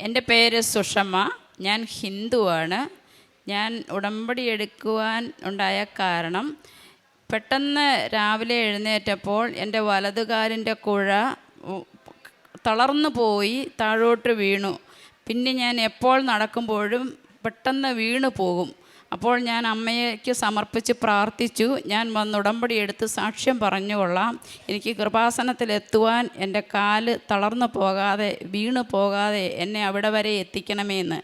എന്റെ പേര് സുഷമ. ഞാൻ ഹിന്ദുവാണ്. ഞാൻ ഉടമ്പടി എടുക്കുവാൻ ഉണ്ടായ കാരണം പെട്ടെന്ന് രാവിലെ എഴുന്നേറ്റപ്പോൾ എന്റെ വലതുകാലിന്റെ കുഴ തളർന്നു പോയി താഴോട്ട് വീണു. പിന്നെ ഞാൻ എപ്പോൾ നടക്കുമ്പോഴും പെട്ടെന്ന് വീണു പോകും. അപ്പോൾ ഞാൻ അമ്മയ്ക്ക് സമർപ്പിച്ച് പ്രാർത്ഥിച്ചു. ഞാൻ വന്ന് ഉടമ്പടി എടുത്ത് സാക്ഷ്യം പറഞ്ഞുകൊള്ളാം എനിക്ക് കൃപാസനത്തിലെത്തുവാൻ എന്റെ കാൽ തളർന്നു പോകാതെ വീണു പോകാതെ എന്നെ അവിടെ വരെ എത്തിക്കണമെന്ന്.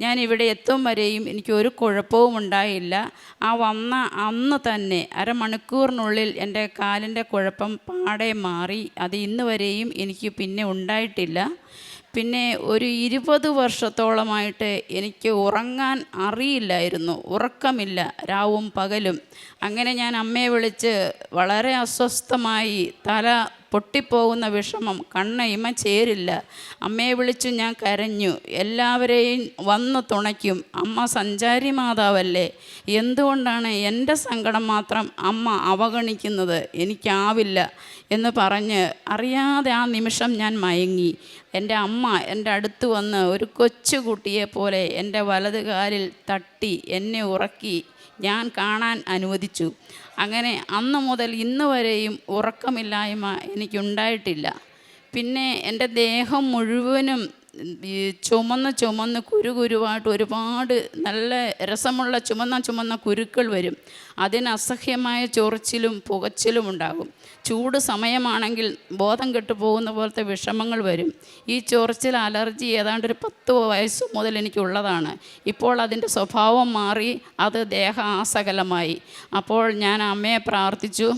ഞാൻ ഇവിടെ എത്തും വരെയും എനിക്ക് ഒരു കുഴപ്പവും ഉണ്ടായില്ല. ആ വന്ന അന്ന് തന്നെ അരമണിക്കൂറിനുള്ളിൽ എന്റെ കാലിന്റെ കുഴപ്പം പാടെ മാറി. അത് ഇന്ന് വരെയും എനിക്ക് പിന്നെ ഉണ്ടായിട്ടില്ല. പിന്നെ ഒരു ഇരുപത് വർഷത്തോളമായിട്ട് എനിക്ക് ഉറങ്ങാൻ അറിയില്ലായിരുന്നു. ഉറക്കമില്ല. രാവും പകലും. അങ്ങനെ ഞാൻ അമ്മയെ വിളിച്ച് വളരെ അസ്വസ്ഥമായി തല പൊട്ടിപ്പോകുന്ന വിഷമം. കണ്ണ ഇമ ചേരില്ല. അമ്മയെ വിളിച്ചു ഞാൻ കരഞ്ഞു. എല്ലാവരെയും വന്ന് തുണയ്ക്കും. അമ്മ സഞ്ചാരി മാതാവല്ലേ? എന്തുകൊണ്ടാണ് എന്റെ സങ്കടം മാത്രം അമ്മ അവഗണിക്കുന്നത്? എനിക്കാവില്ല എന്ന് പറഞ്ഞ് അറിയാതെ ആ നിമിഷം ഞാൻ മയങ്ങി. എന്റെ അമ്മ എന്റെ അടുത്ത് വന്ന് ഒരു കൊച്ചുകുട്ടിയെ പോലെ എന്റെ വലതുകാലിൽ തട്ടി എന്നെ ഉറക്കി ഞാൻ കാണാൻ അനുവദിച്ചു. അങ്ങനെ അന്ന് മുതൽ ഇന്ന് വരെയും ഉറക്കമില്ലായ്മ എനിക്കുണ്ടായിട്ടില്ല. പിന്നെ എന്റെ ദേഹം മുഴുവനും ചുമന്ന് ചുമന്ന് കുരു കുരുവായിട്ട് ഒരുപാട് നല്ല രസമുള്ള ചുമന്ന ചുമന്ന കുരുക്കൾ വരും. അതിന് അസഹ്യമായ ചൊറിച്ചിലും പുകച്ചിലും ഉണ്ടാകും. ചൂട് സമയമാണെങ്കിൽ ബോധം കെട്ടുപോകുന്ന പോലത്തെ വിഷമങ്ങൾ വരും. ഈ ചൊറിച്ചിൽ അലർജി ഏതാണ്ട് ഒരു പത്ത് വയസ്സ് മുതൽ എനിക്കുള്ളതാണ്. ഇപ്പോൾ അതിന്റെ സ്വഭാവം മാറി അത് ദേഹാസകലമായി. അപ്പോൾ ഞാൻ അമ്മയെ പ്രാർത്ഥിച്ചു.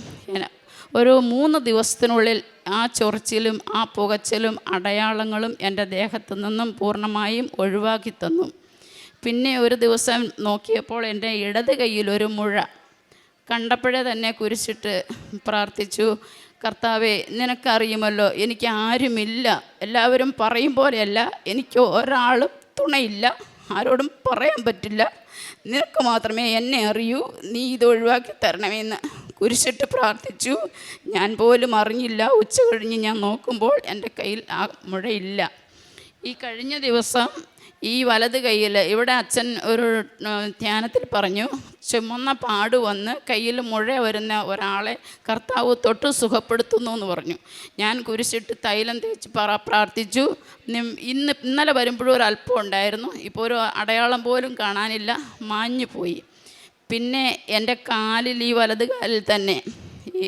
ഒരു മൂന്ന് ദിവസത്തിനുള്ളിൽ ആ ചൊറിച്ചിലും ആ പുകച്ചിലും അടയാളങ്ങളും എന്റെ ദേഹത്തു നിന്നും പൂർണമായും ഒഴിവാക്കി തന്നു. പിന്നെ ഒരു ദിവസം നോക്കിയപ്പോൾ എന്റെ ഇടത് കയ്യിൽ ഒരു മുഴ കണ്ടപ്പോഴേ തന്നെ കുരിശിട്ട് പ്രാർത്ഥിച്ചു കർത്താവെ നിനക്കറിയുമല്ലോ എനിക്ക് ആരുമില്ല. എല്ലാവരും പറയും പോലെയല്ല. എനിക്ക് ഒരാളും തുണയില്ല. ആരോടും പറയാൻ പറ്റില്ല. നിനക്ക് മാത്രമേ എന്നെ അറിയൂ. നീ ഇത് ഒഴിവാക്കി തരണമെന്ന്. കുരിശിട്ട് പ്രാർത്ഥിച്ചു. ഞാൻ പോലും അറിഞ്ഞില്ല. ഉച്ച കഴിഞ്ഞ് ഞാൻ നോക്കുമ്പോൾ എന്റെ കയ്യിൽ ആ മുഴയില്ല ഈ കഴിഞ്ഞ ദിവസം ഈ വലത് കയ്യിൽ ഇവിടെ അച്ഛൻ ഒരു ധ്യാനത്തിൽ പറഞ്ഞു ചുമന്ന പാട് വന്ന് കയ്യിൽ മുഴ വരുന്ന ഒരാളെ കർത്താവ് തൊട്ട് സുഖപ്പെടുത്തുന്നു എന്ന് പറഞ്ഞു. ഞാൻ കുരിശിട്ട് തൈലം തേച്ച് പറ പ്രാർത്ഥിച്ചു. ഇന്ന് ഇന്നലെ വരുമ്പോഴും ഒരു അല്പം ഉണ്ടായിരുന്നു. ഇപ്പോൾ ഒരു അടയാളം പോലും കാണാനില്ല. മാഞ്ഞു പോയി പിന്നെ എന്റെ കാലിൽ ഈ വലത് കാലിൽ തന്നെ ഈ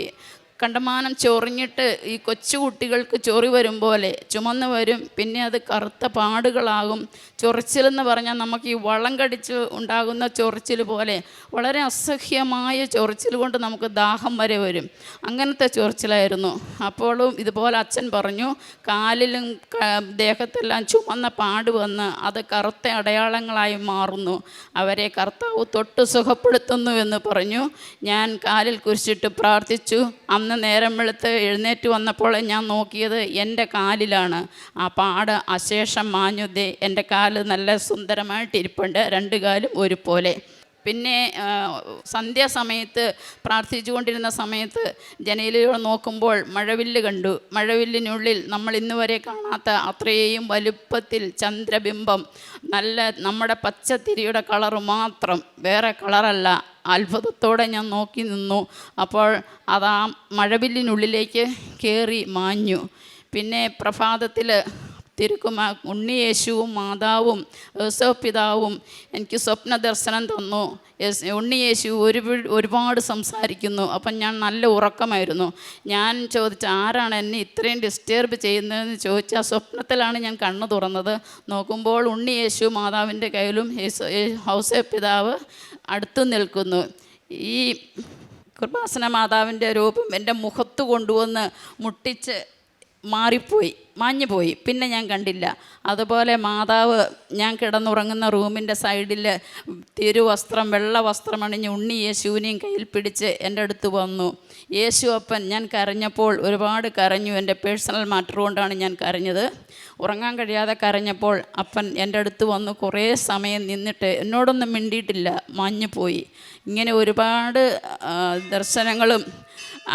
കണ്ടമാനം ചൊറിഞ്ഞിട്ട് ഈ കൊച്ചുകുട്ടികൾക്ക് ചൊറി വരും പോലെ ചുമന്ന് വരും. പിന്നെ അത് കറുത്ത പാടുകളാകും. ചൊറിച്ചിലെന്ന് പറഞ്ഞാൽ നമുക്ക് ഈ വളം കടിച്ച് ഉണ്ടാകുന്ന ചൊറിച്ചിൽ പോലെ വളരെ അസഹ്യമായ ചൊറിച്ചിൽ കൊണ്ട് നമുക്ക് ദാഹം വരെ വരും. അങ്ങനത്തെ ചൊറിച്ചിലായിരുന്നു. അപ്പോഴും ഇതുപോലെ അച്ഛൻ പറഞ്ഞു കാലിലും ദേഹത്തെല്ലാം ചുമന്ന പാട് വന്ന് അത് കറുത്ത അടയാളങ്ങളായി മാറുന്നു. അവരെ കർത്താവ് തൊട്ട് സുഖപ്പെടുത്തുന്നു എന്ന് പറഞ്ഞു. ഞാൻ കാലിൽ കുരിശിട്ട് പ്രാർത്ഥിച്ചു. അന്ന് നേരം വെളുത്ത് എഴുന്നേറ്റ് വന്നപ്പോൾ ഞാൻ നോക്കിയത് എന്റെ കാലിലാണ്. ആ പാട് അശേഷം മാഞ്ഞു. ദേ എന്റെ കാൽ നല്ല സുന്ദരമായിട്ട് ഇരിപ്പുണ്ട്. രണ്ട് കാലും ഒരുപോലെ. പിന്നെ സന്ധ്യാസമയത്ത് പ്രാർത്ഥിച്ചുകൊണ്ടിരുന്ന സമയത്ത് ജനലിലൂടെ നോക്കുമ്പോൾ മഴവില്ല് കണ്ടു. മഴവില്ലിനുള്ളിൽ നമ്മൾ ഇന്ന് വരെ കാണാത്ത അത്രയും വലുപ്പത്തിൽ ചന്ദ്രബിംബം. നല്ല നമ്മുടെ പച്ചത്തിരിയുടെ കളറ് മാത്രം. വേറെ കളറല്ല. അത്ഭുതത്തോടെ ഞാൻ നോക്കി നിന്നു. അപ്പോൾ അത് ആ മഴവില്ലിനുള്ളിലേക്ക് കയറി മാഞ്ഞു. പിന്നെ പ്രഭാതത്തിൽ തിരുക്കുമാ ഉണ്ണിയേശുവും മാതാവും പിതാവും എനിക്ക് സ്വപ്ന ദർശനം തന്നു. ഉണ്ണിയേശു ഒരു ഒരുപാട് സംസാരിക്കുന്നു. അപ്പം ഞാൻ നല്ല ഉറക്കമായിരുന്നു. ഞാൻ ചോദിച്ച ആരാണ് എന്നെ ഇത്രയും ഡിസ്റ്റേർബ് ചെയ്യുന്നതെന്ന് ചോദിച്ചാൽ സ്വപ്നത്തിലാണ് ഞാൻ കണ്ണു തുറന്നത്. നോക്കുമ്പോൾ ഉണ്ണിയേശു മാതാവിന്റെ കയ്യിലും ഹൗസേ പിതാവ് അടുത്തു നിൽക്കുന്നു. ഈ കൃപാസന മാതാവിന്റെ രൂപം എന്റെ മുഖത്ത് കൊണ്ടുവന്ന് മുട്ടിച്ച് മാറിപ്പോയി മാഞ്ഞു പോയി പിന്നെ ഞാൻ കണ്ടില്ല. അതുപോലെ മാതാവ് ഞാൻ കിടന്നുറങ്ങുന്ന റൂമിന്റെ സൈഡിൽ തിരുവസ്ത്രം വെള്ള വസ്ത്രമണിഞ്ഞ് ഉണ്ണി യേശുവിനെയും കയ്യിൽ പിടിച്ച് എന്റെ അടുത്ത് വന്നു. യേശു അപ്പൻ ഞാൻ കരഞ്ഞപ്പോൾ ഒരുപാട് കരഞ്ഞു. എന്റെ പേഴ്സണൽ മാറ്റർ കൊണ്ടാണ് ഞാൻ കരഞ്ഞത്. ഉറങ്ങാൻ കഴിയാതെ കരഞ്ഞപ്പോൾ അപ്പൻ എന്റെ അടുത്ത് വന്ന്. കുറേ സമയം നിന്നിട്ട് എന്നോടൊന്നും മിണ്ടിയിട്ടില്ല. മാഞ്ഞു പോയി ഇങ്ങനെ ഒരുപാട് ദർശനങ്ങളും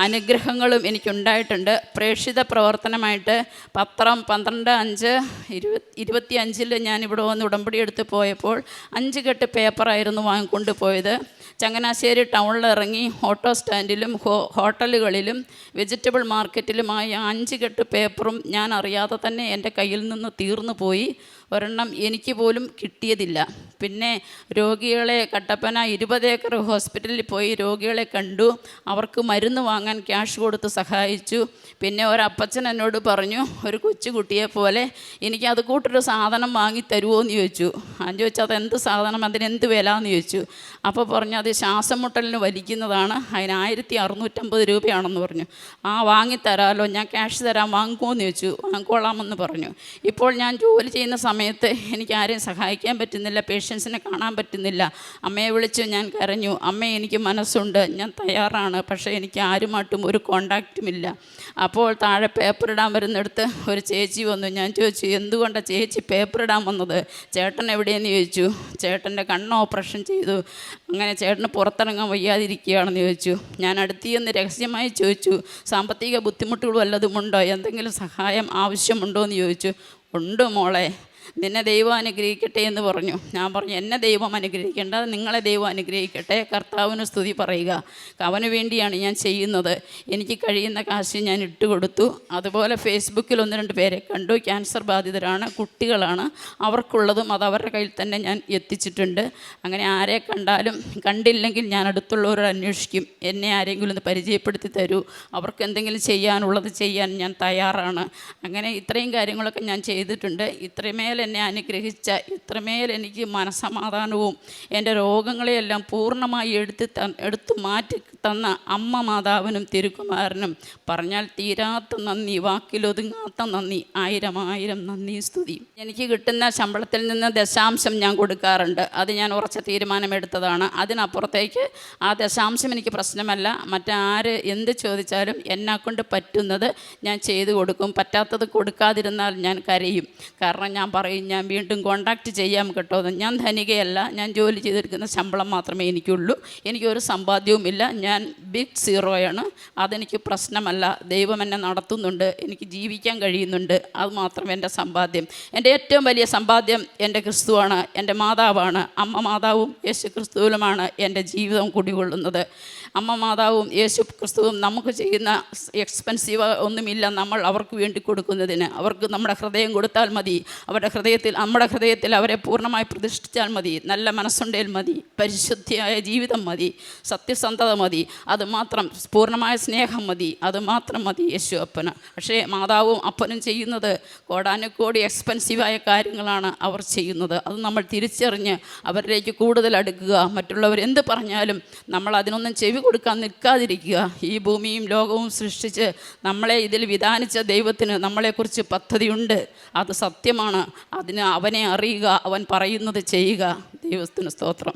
അനുഗ്രഹങ്ങളും എനിക്കുണ്ടായിട്ടുണ്ട്. പ്രേക്ഷിത പ്രവർത്തനമായിട്ട് പത്രം പന്ത്രണ്ട് അഞ്ച് ഇരുപത്തി ഇരുപത്തി അഞ്ചിൽ ഞാൻ വന്ന് ഉടമ്പടി എടുത്ത് പോയപ്പോൾ അഞ്ച് കെട്ട് പേപ്പറായിരുന്നു വാങ്ങിക്കൊണ്ട് പോയത്. ചങ്ങനാശ്ശേരി ടൗണിൽ ഇറങ്ങി ഓട്ടോ സ്റ്റാൻഡിലും ഹോട്ടലുകളിലും വെജിറ്റബിൾ മാർക്കറ്റിലുമായി അഞ്ച് കെട്ട് പേപ്പറും ഞാൻ അറിയാതെ തന്നെ എന്റെ കയ്യിൽ നിന്ന് തീർന്നു പോയി. ഒരെണ്ണം എനിക്ക് പോലും കിട്ടിയതില്ല. പിന്നെ രോഗികളെ കട്ടപ്പന ഇരുപത് ഏക്കർ ഹോസ്പിറ്റലിൽ പോയി രോഗികളെ കണ്ടു. അവർക്ക് മരുന്ന് വാങ്ങാൻ ക്യാഷ് കൊടുത്ത് സഹായിച്ചു. പിന്നെ ഒരപ്പച്ചൻ എന്നോട് പറഞ്ഞു ഒരു കൊച്ചുകുട്ടിയെ പോലെ എനിക്ക് അത് കൂട്ടൊരു സാധനം വാങ്ങി തരുമോ എന്ന് ചോദിച്ചു. ഞാൻ ചോദിച്ചു അത് എന്ത് സാധനം? അതിനെന്ത് വില എന്ന് ചോദിച്ചു. അപ്പോൾ പറഞ്ഞു അത് ശ്വാസം മുട്ടലിന് വലിക്കുന്നതാണ്. അതിന് ആയിരത്തി അറുന്നൂറ്റമ്പത് രൂപയാണെന്ന് പറഞ്ഞു. ആ വാങ്ങിത്തരാമല്ലോ ഞാൻ ക്യാഷ് തരാൻ വാങ്ങിക്കുമോ എന്ന് ചോദിച്ചു. വാങ്ങിക്കോളാമെന്ന് പറഞ്ഞു. ഇപ്പോൾ ഞാൻ ജോലി ചെയ്യുന്ന സമയത്ത് എനിക്ക് ആരെയും സഹായിക്കാൻ പറ്റുന്നില്ല പേഷ്യൻസിനെ കാണാൻ പറ്റുന്നില്ല. അമ്മയെ വിളിച്ചു ഞാൻ കരഞ്ഞു. അമ്മ എനിക്ക് മനസ്സുണ്ട്. ഞാൻ തയ്യാറാണ്. പക്ഷേ എനിക്ക് ആരുമായിട്ടും ഒരു കോണ്ടാക്റ്റും ഇല്ല. അപ്പോൾ താഴെ പേപ്പർ ഇടാൻ വരുന്നിടത്ത് ഒരു ചേച്ചി വന്നു. ഞാൻ ചോദിച്ചു എന്തുകൊണ്ടാണ് ചേച്ചി പേപ്പർ ഇടാൻ വന്നത്? ചേട്ടൻ എവിടെയെന്ന് ചോദിച്ചു. ചേട്ടന്റെ കണ്ണ് ഓപ്പറേഷൻ ചെയ്തു. അങ്ങനെ ചേട്ടന് പുറത്തിറങ്ങാൻ വയ്യാതിരിക്കുകയാണെന്ന് ചോദിച്ചു. ഞാൻ അടുത്തിയെന്ന് രഹസ്യമായി ചോദിച്ചു സാമ്പത്തിക ബുദ്ധിമുട്ടുകൾ വല്ലതുമുണ്ടോ? എന്തെങ്കിലും സഹായം ആവശ്യമുണ്ടോ എന്ന് ചോദിച്ചു. ഉണ്ട് മോളെ. നിന്നെ ദൈവം അനുഗ്രഹിക്കട്ടെ എന്ന് പറഞ്ഞു. ഞാൻ പറഞ്ഞു എന്നെ ദൈവം അനുഗ്രഹിക്കേണ്ട നിങ്ങളെ ദൈവം അനുഗ്രഹിക്കട്ടെ. കർത്താവിന് സ്തുതി പറയുക. അവന് വേണ്ടിയാണ് ഞാൻ ചെയ്യുന്നത്. എനിക്ക് കഴിയുന്ന കാശ് ഞാൻ ഇട്ടുകൊടുത്തു അതുപോലെ ഫേസ്ബുക്കിൽ ഒന്ന് രണ്ട് പേരെ കണ്ടു. ക്യാൻസർ ബാധിതരാണ് കുട്ടികളാണ്. അവർക്കുള്ളതും അത് അവരുടെ കയ്യിൽ തന്നെ ഞാൻ എത്തിച്ചിട്ടുണ്ട്. അങ്ങനെ ആരെ കണ്ടാലും കണ്ടില്ലെങ്കിൽ ഞാൻ അടുത്തുള്ളവരോട് അന്വേഷിക്കും. എന്നെ ആരെങ്കിലും ഒന്ന് പരിചയപ്പെടുത്തി തരൂ. അവർക്ക് എന്തെങ്കിലും ചെയ്യാനുള്ളത് ചെയ്യാൻ ഞാൻ തയ്യാറാണ്. അങ്ങനെ ഇത്രയും കാര്യങ്ങളൊക്കെ ഞാൻ ചെയ്തിട്ടുണ്ട്. ഇത്രമേൽ എന്നെ അനുഗ്രഹിച്ച ഇത്രമേൽ എനിക്ക് മനസമാധാനവും എന്റെ രോഗങ്ങളെയെല്ലാം പൂർണമായി എടുത്ത് എടുത്തു മാറ്റി തന്ന അമ്മ മാതാവിനും തിരുക്കുമാരനും പറഞ്ഞാൽ തീരാത്ത നന്ദി വാക്കിലൊതുങ്ങാത്ത നന്ദി ആയിരം ആയിരം നന്ദി സ്തുതി. എനിക്ക് കിട്ടുന്ന ശമ്പളത്തിൽ നിന്ന് ദശാംശം ഞാൻ കൊടുക്കാറുണ്ട്. അത് ഞാൻ ഉറച്ച തീരുമാനമെടുത്തതാണ്. അതിനപ്പുറത്തേക്ക് ആ ദശാംശം എനിക്ക് പ്രശ്നമല്ല. മറ്റാര് എന്ത് ചോദിച്ചാലും എന്നെ കൊണ്ട് പറ്റുന്നത് ഞാൻ ചെയ്തു കൊടുക്കും. പറ്റാത്തത് കൊടുക്കാതിരുന്നാൽ ഞാൻ കരയും. കാരണം ഞാൻ പറയും ഞാൻ വീണ്ടും കോണ്ടാക്റ്റ് ചെയ്യാം കേട്ടോ. ഞാൻ ധനികയല്ല ഞാൻ ജോലി ചെയ്തിരിക്കുന്ന ശമ്പളം മാത്രമേ എനിക്കുള്ളൂ. എനിക്കൊരു സമ്പാദ്യവുമില്ല ഞാൻ ബിഗ് സീറോയാണ് അതെനിക്ക് പ്രശ്നമല്ല. ദൈവം എന്നെ നടത്തുന്നുണ്ട്. എനിക്ക് ജീവിക്കാൻ കഴിയുന്നുണ്ട്. അത് മാത്രം എന്റെ സമ്പാദ്യം. എന്റെ ഏറ്റവും വലിയ സമ്പാദ്യം എന്റെ ക്രിസ്തുവാണ്. എന്റെ മാതാവാണ്. അമ്മ മാതാവും യേശു ക്രിസ്തുവിലുമാണ് എന്റെ ജീവിതം കുടികൊള്ളുന്നത്. അമ്മ മാതാവും യേശു ക്രിസ്തുവും നമുക്ക് ചെയ്യുന്ന എക്സ്പെൻസീവ് ഒന്നുമില്ല. നമ്മൾ അവർക്ക് വേണ്ടി കൊടുക്കുന്നതിന്. അവർക്ക് നമ്മുടെ ഹൃദയം കൊടുത്താൽ മതി. അവരുടെ ഹൃദയത്തിൽ നമ്മുടെ ഹൃദയത്തിൽ അവരെ പൂർണമായി പ്രതിഷ്ഠിച്ചാൽ മതി. നല്ല മനസ്സുണ്ടേൽ മതി. പരിശുദ്ധിയായ ജീവിതം മതി. സത്യസന്ധത മതി. അതുമാത്രം പൂർണമായ സ്നേഹം മതി. അതുമാത്രം മതി യേശു അപ്പന്. പക്ഷേ മാതാവും അപ്പനും ചെയ്യുന്നത് കോടാനുകോടി എക്സ്പെൻസീവായ കാര്യങ്ങളാണ് അവർ ചെയ്യുന്നത്. അത് നമ്മൾ തിരിച്ചറിഞ്ഞ് അവരിലേക്ക് കൂടുതൽ അടുക്കുക. മറ്റുള്ളവർ എന്ത് പറഞ്ഞാലും നമ്മൾ അതിനൊന്നും ചെവി കൊടുക്കാൻ നിൽക്കാതിരിക്കുക. ഈ ഭൂമിയും ലോകവും സൃഷ്ടിച്ച് നമ്മളെ ഇതിൽ വിധാനിച്ച ദൈവത്തിന് നമ്മളെക്കുറിച്ച് പദ്ധതിയുണ്ട്. അത് സത്യമാണ്. അതിന് അവനെ അറിയുക അവൻ പറയുന്നത് ചെയ്യുക. ദൈവത്തിന് സ്തോത്രം.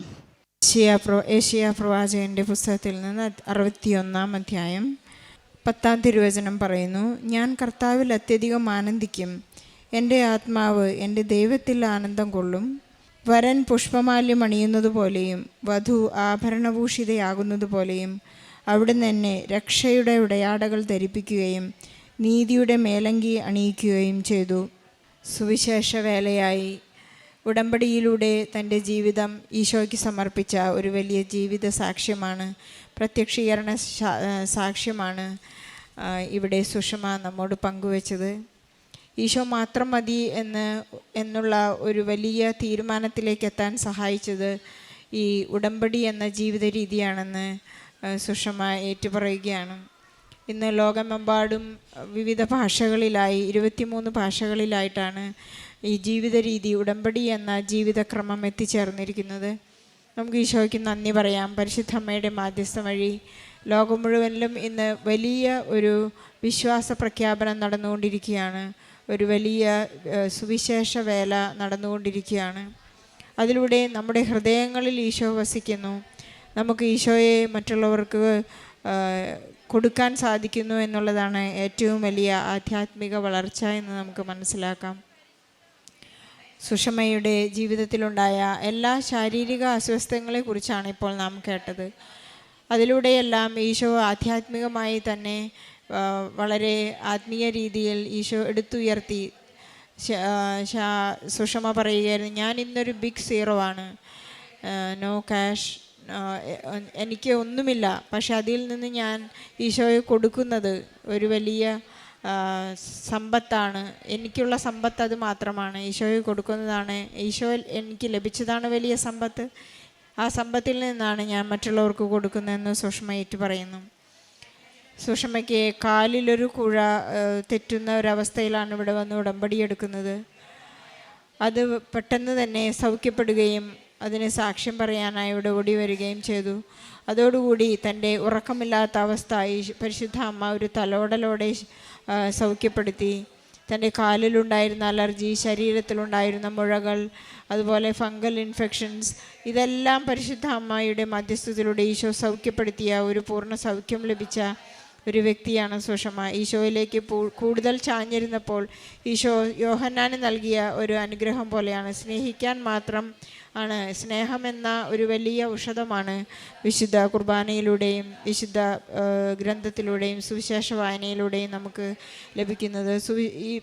ഏഷ്യ പ്രോ ഏഷ്യ പ്രവാചകന്റെ പുസ്തകത്തിൽ നിന്ന് അറുപത്തിയൊന്നാം അധ്യായം പത്താം തിരുവചനം പറയുന്നു ഞാൻ കർത്താവിൽ അത്യധികം ആനന്ദിക്കും. എന്റെ ആത്മാവ് എന്റെ ദൈവത്തിൽ ആനന്ദം കൊള്ളും. വരൻ പുഷ്പമാല്യം അണിയുന്നത് പോലെയും വധു ആഭരണഭൂഷിതയാകുന്നത് പോലെയും അവിടുന്ന് എന്നെ രക്ഷയുടെ ഉടയാടകൾ ധരിപ്പിക്കുകയും നീതിയുടെ മേലങ്കി അണിയിക്കുകയും ചെയ്തു. സുവിശേഷ വേലയായി ഉടമ്പടിയിലൂടെ തന്റെ ജീവിതം ഈശോയ്ക്ക് സമർപ്പിച്ച ഒരു വലിയ ജീവിത സാക്ഷ്യമാണ് പ്രത്യക്ഷീകരണ സാക്ഷ്യമാണ് ഇവിടെ സുഷമ നമ്മോട് പങ്കുവച്ചത്. ഈശോ മാത്രം മതി എന്ന് എന്നുള്ള ഒരു വലിയ തീരുമാനത്തിലേക്ക് എത്താൻ സഹായിച്ചത് ഈ ഉടമ്പടി എന്ന ജീവിത രീതിയാണെന്ന് സുഷമ ഏറ്റുപറയുകയാണ്. ഇന്ന് ലോകമെമ്പാടും വിവിധ ഭാഷകളിലായി ഇരുപത്തിമൂന്ന് ഭാഷകളിലായിട്ടാണ് ഈ ജീവിത രീതി ഉടമ്പടി എന്ന ജീവിതക്രമം എത്തിച്ചേർന്നിരിക്കുന്നത്. നമുക്ക് ഈശോയ്ക്ക് നന്ദി പറയാം. പരിശുദ്ധമ്മയുടെ മാധ്യസ്ഥം വഴി ലോകം മുഴുവനിലും ഇന്ന് വലിയ ഒരു വിശ്വാസ പ്രഖ്യാപനം നടന്നുകൊണ്ടിരിക്കുകയാണ്. ഒരു വലിയ സുവിശേഷ വേല നടന്നുകൊണ്ടിരിക്കുകയാണ്. അതിലൂടെ നമ്മുടെ ഹൃദയങ്ങളിൽ ഈശോ വസിക്കുന്നു. നമുക്ക് ഈശോയെ മറ്റുള്ളവർക്ക് കൊടുക്കാൻ സാധിക്കുന്നു എന്നുള്ളതാണ് ഏറ്റവും വലിയ ആധ്യാത്മിക വളർച്ച എന്ന് നമുക്ക് മനസ്സിലാക്കാം. സുഷമയുടെ ജീവിതത്തിലുണ്ടായ എല്ലാ ശാരീരിക അസ്വസ്ഥങ്ങളെക്കുറിച്ചാണ് ഇപ്പോൾ നാം കേട്ടത്. അതിലൂടെയെല്ലാം ഈശോ ആധ്യാത്മികമായി തന്നെ വളരെ ആത്മീയ രീതിയിൽ ഈശോ എടുത്തുയർത്തി. സുഷമ പറയുകയായിരുന്നു ഞാൻ ഇന്നൊരു ബിഗ് സീറോ ആണ്. നോ ക്യാഷ് എനിക്ക് ഒന്നുമില്ല. പക്ഷെ അതിൽ നിന്ന് ഞാൻ ഈശോയെ കൊടുക്കുന്നത് ഒരു വലിയ സമ്പത്താണ്. എനിക്കുള്ള സമ്പത്ത് അത് മാത്രമാണ്. ഈശോയെ കൊടുക്കുന്നതാണ്. ഈശോ എനിക്ക് ലഭിച്ചതാണ് വലിയ സമ്പത്ത്. ആ സമ്പത്തിൽ നിന്നാണ് ഞാൻ മറ്റുള്ളവർക്ക് കൊടുക്കുന്നതെന്ന് സുഷമ ഏറ്റു പറയുന്നു. സുഷമയ്ക്ക് കാലിലൊരു കുഴ തെറ്റുന്ന ഒരവസ്ഥയിലാണ് ഇവിടെ വന്ന് ഉടമ്പടി എടുക്കുന്നത്. അത് പെട്ടെന്ന് തന്നെ സൗഖ്യപ്പെടുകയും അതിന് സാക്ഷ്യം പറയാനായി ഇവിടെ ഓടി വരികയും ചെയ്തു. അതോടുകൂടി തന്റെ ഉറക്കമില്ലാത്ത അവസ്ഥ ഈ പരിശുദ്ധ അമ്മ ഒരു തലോടലോടെ സൗഖ്യപ്പെടുത്തി. തന്റെ കാലിലുണ്ടായിരുന്ന അലർജി ശരീരത്തിലുണ്ടായിരുന്ന മുഴകൾ അതുപോലെ ഫംഗൽ ഇൻഫെക്ഷൻസ് ഇതെല്ലാം പരിശുദ്ധ അമ്മയുടെ മധ്യസ്ഥതയിലൂടെ ഈശോ സൗഖ്യപ്പെടുത്തിയ ഒരു പൂർണ സൗഖ്യം ലഭിച്ച ഒരു വ്യക്തിയാണ് സുഷമ. ഈശോയിലേക്ക് കൂടുതൽ ചാഞ്ഞിരുന്നപ്പോൾ ഈശോ യോഹന്നാന് നൽകിയ ഒരു അനുഗ്രഹം പോലെയാണ്. സ്നേഹിക്കാൻ മാത്രം ആണ്. സ്നേഹമെന്ന ഒരു വലിയ ഔഷധമാണ് വിശുദ്ധ കുർബാനയിലൂടെയും വിശുദ്ധ ഗ്രന്ഥത്തിലൂടെയും സുവിശേഷ വായനയിലൂടെയും നമുക്ക് ലഭിക്കുന്നത്. സുവി ഈ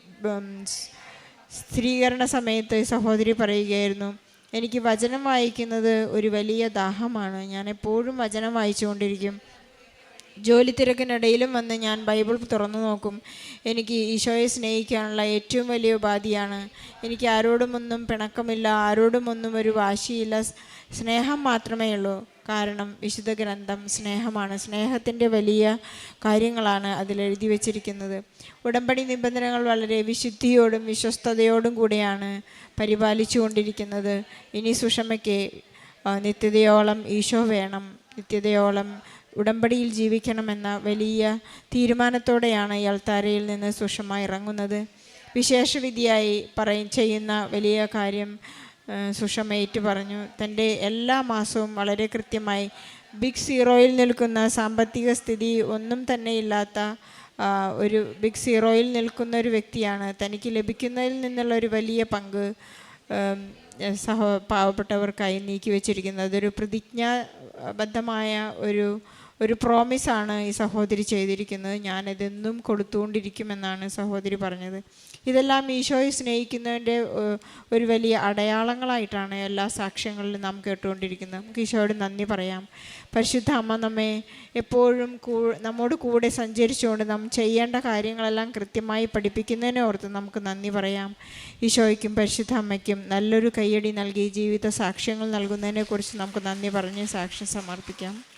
സ്ത്രീകരണ സമയത്ത് സഹോദരി പറയുകയായിരുന്നു എനിക്ക് വചനം വായിക്കുന്നത് ഒരു വലിയ ദാഹമാണ്. ഞാൻ എപ്പോഴും വചനം വായിച്ചുകൊണ്ടിരിക്കും. ജോലി തിരക്കിനിടയിലും വന്ന് ഞാൻ ബൈബിൾ തുറന്നു നോക്കും. എനിക്ക് ഈശോയെ സ്നേഹിക്കാനുള്ള ഏറ്റവും വലിയ ഉപാധിയാണ്. എനിക്ക് ആരോടും ഒന്നും പിണക്കമില്ല ആരോടും ഒന്നും ഒരു വാശിയില്ല. സ്നേഹം മാത്രമേ ഉള്ളൂ. കാരണം വിശുദ്ധ ഗ്രന്ഥം സ്നേഹമാണ്. സ്നേഹത്തിന്റെ വലിയ കാര്യങ്ങളാണ് അതിൽ എഴുതി വച്ചിരിക്കുന്നത്. ഉടമ്പടി നിബന്ധനകൾ വളരെ വിശുദ്ധിയോടും വിശ്വസ്തയോടും കൂടിയാണ് പരിപാലിച്ചു കൊണ്ടിരിക്കുന്നത് ഇനി സുഷമയ്ക്ക് നിത്യതയോളം ഈശോ വേണം. നിത്യതയോളം ഉടമ്പടിയിൽ ജീവിക്കണമെന്ന വലിയ തീരുമാനത്തോടെയാണ് ഈ അൾത്താരയിൽ നിന്ന് സുഷമ ഇറങ്ങുന്നത്. വിശേഷവിധിയായി പറയും ചെയ്യുന്ന വലിയ കാര്യം സുഷമ ഏറ്റു പറഞ്ഞു തന്റെ എല്ലാ മാസവും വളരെ കൃത്യമായി ബിഗ് സീറോയിൽ നിൽക്കുന്ന സാമ്പത്തിക സ്ഥിതി ഒന്നും തന്നെ ഇല്ലാത്ത ഒരു ബിഗ് സീറോയിൽ നിൽക്കുന്ന ഒരു വ്യക്തിയാണ്. തനിക്ക് ലഭിക്കുന്നതിൽ നിന്നുള്ള ഒരു വലിയ പങ്ക് സഹ പാവപ്പെട്ടവർക്കായി നീക്കി വെച്ചിരിക്കുന്നത്. അതൊരു പ്രതിജ്ഞാബദ്ധമായ ഒരു ഒരു പ്രോമിസാണ് ഈ സഹോദരി ചെയ്തിരിക്കുന്നത്. ഞാനിതെന്നും കൊടുത്തുകൊണ്ടിരിക്കുമെന്നാണ് സഹോദരി പറഞ്ഞത്. ഇതെല്ലാം ഈശോയെ സ്നേഹിക്കുന്നതിന്റെ ഒരു വലിയ അടയാളങ്ങളായിട്ടാണ് എല്ലാ സാക്ഷ്യങ്ങളിലും നാം കേട്ടുകൊണ്ടിരിക്കുന്നത്. നമുക്ക് ഈശോയോട് നന്ദി പറയാം. പരിശുദ്ധ അമ്മ നമ്മെ എപ്പോഴും കൂ നമ്മോട് കൂടെ സഞ്ചരിച്ചുകൊണ്ട് നാം ചെയ്യേണ്ട കാര്യങ്ങളെല്ലാം കൃത്യമായി പഠിപ്പിക്കുന്നതിനെ ഓർത്ത് നമുക്ക് നന്ദി പറയാം. ഈശോയ്ക്കും പരിശുദ്ധ അമ്മയ്ക്കും നല്ലൊരു കയ്യടി നൽകി ജീവിത സാക്ഷ്യങ്ങൾ നൽകുന്നതിനെക്കുറിച്ച് നമുക്ക് നന്ദി പറഞ്ഞ് സാക്ഷ്യം സമർപ്പിക്കാം.